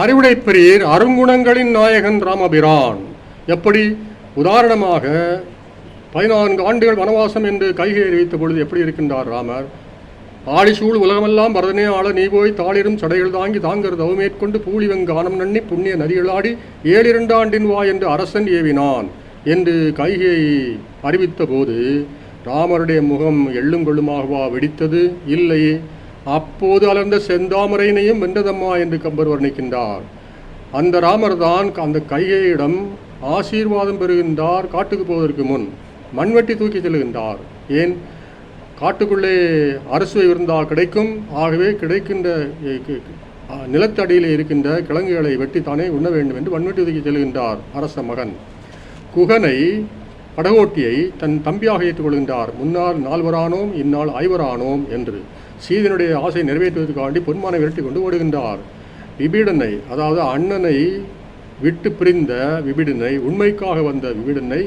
அறிவுடை பெரியர் அருங்குணங்களின் நாயகன் ராமபிரான். எப்படி? உதாரணமாக பதினான்கு ஆண்டுகள் வனவாசம் என்று கைகை அறிவித்த பொழுது எப்படி இருக்கின்றார் ராமர்? ஆடிசூழ் உலகமெல்லாம் பரதனே ஆள நீ போய் தாளிரும் சடைகள் தாங்கி தாங்கர் தவமேற்கொண்டு பூலி கானம் நன்னி புண்ணிய நதிகளாடி ஏழிரண்டு ஆண்டின் வா என்று அரசன் ஏவினான் என்று கைகை அறிவித்த போது ராமருடைய முகம் எள்ளும் கொள்ளுமாகவா வெடித்தது? இல்லை. அப்போது அலர்ந்த செந்தாமரையினையும் வென்றதம்மா என்று கம்பர் வர்ணிக்கின்றார் அந்த ராமர் தான் அந்த கைகையிடம் ஆசீர்வாதம் பெறுகின்றார் காட்டுக்கு போவதற்கு முன். மண்வெட்டி தூக்கி செல்கின்றார். ஏன்? காட்டுக்குள்ளே அரசு இருந்தால் கிடைக்கும். ஆகவே கிடைக்கின்ற நிலத்தடியில் இருக்கின்ற கிழங்குகளை வெட்டித்தானே உண்ண வேண்டும் என்று மண்வெட்டி தூக்கி செல்கின்றார் அரச மகன். குகனை படகோட்டியை தன் தம்பியாக ஏற்றுக்கொள்கின்றார். முன்னால் நால்வரானோம் இந்நாள் ஐவரானோம் என்று சீதனுடைய ஆசை நிறைவேற்றுவதற்காண்டி பொன்மானை விரட்டி கொண்டு ஓடுகின்றார். விபீடனை அதாவது அண்ணனை விட்டு பிரிந்த விபீடனை உண்மைக்காக வந்த விபீடனை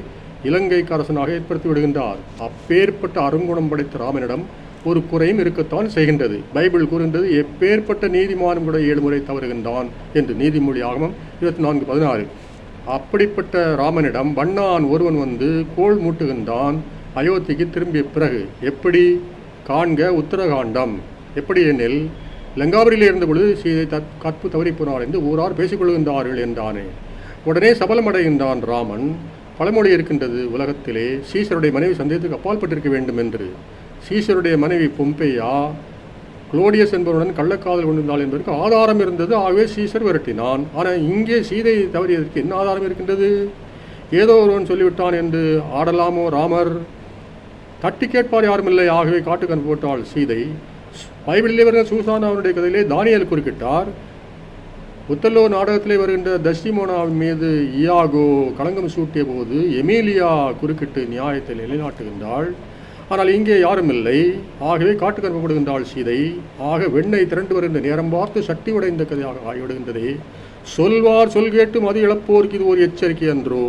இலங்கைக்கு அரசனாக ஏற்படுத்தி விடுகின்றார். அப்பேற்பட்ட அருங்குணம் படைத்த ராமனிடம் ஒரு குறையும் இருக்கத்தான் செய்கின்றது. பைபிள் கூறுகின்றது எப்பேற்பட்ட நீதிமானும் கூட ஏழு முறை தவறுகின்றான் என்று நீதிமொழி ஆகமம் இருபத்தி நான்கு பதினாறு. அப்படிப்பட்ட ராமனிடம் வண்ணான் ஒருவன் வந்து கோள் மூட்டுகின்றான். அயோத்திக்கு திரும்பிய பிறகு எப்படி? காண்க உத்தரகாண்டம். எப்படி எனில் லங்காபுரியில் இருந்தபொழுது சீதை தத் கற்பு தவறி போனார் என்று ஊரார் பேசிக்கொள்கின்றார்கள் என்றானே. உடனே சபலமடைகின்றான் ராமன். பழமொழி இருக்கின்றது உலகத்திலே. சீசருடைய மனைவி சந்தேகத்துக்கு அப்பாற்பட்டிருக்க வேண்டும் என்று. சீசருடைய மனைவி பொம்பையா? குளோடியஸ் என்பவருடன் கள்ளக்காதல் கொண்டிருந்தாள் என்பதற்கு ஆதாரம் இருந்தது. ஆகவே சீசர் விரட்டினான். ஆனால் இங்கே சீதையை தவறியதற்கு என்ன ஆதாரம் இருக்கின்றது? ஏதோ ஒருவன் சொல்லிவிட்டான் என்று ஆடலாமோ ராமர்? தட்டி கேட்பார் யாரும் இல்லை ஆகவே காட்டுக்கு அனுப்பப்பட்டாள் சீதை. பைபிளிலே வருகிற சூசானா அவருடைய கதையிலே தானியல் குறுக்கிட்டார். ஒத்தல்லோ நாடகத்திலே வருகின்ற தஸ்டிமோனாவின் மீது இயாகோ களங்கம் சூட்டிய போது எமீலியா குறுக்கிட்டு நியாயத்தை நிலைநாட்டுகின்றாள். ஆனால் இங்கே யாரும் இல்லை ஆகவே காட்டுக்கு அனுப்பப்படுகின்றாள் சீதை. ஆக வெண்ணெய் திரண்டு வருகின்ற நேரம் பார்த்து சட்டி உடைந்த கதையாக ஆகிவிடுகின்றதே. சொல்வார் சொல் கேட்டு மது இழப்போருக்கு இது ஒரு எச்சரிக்கை அன்றோ?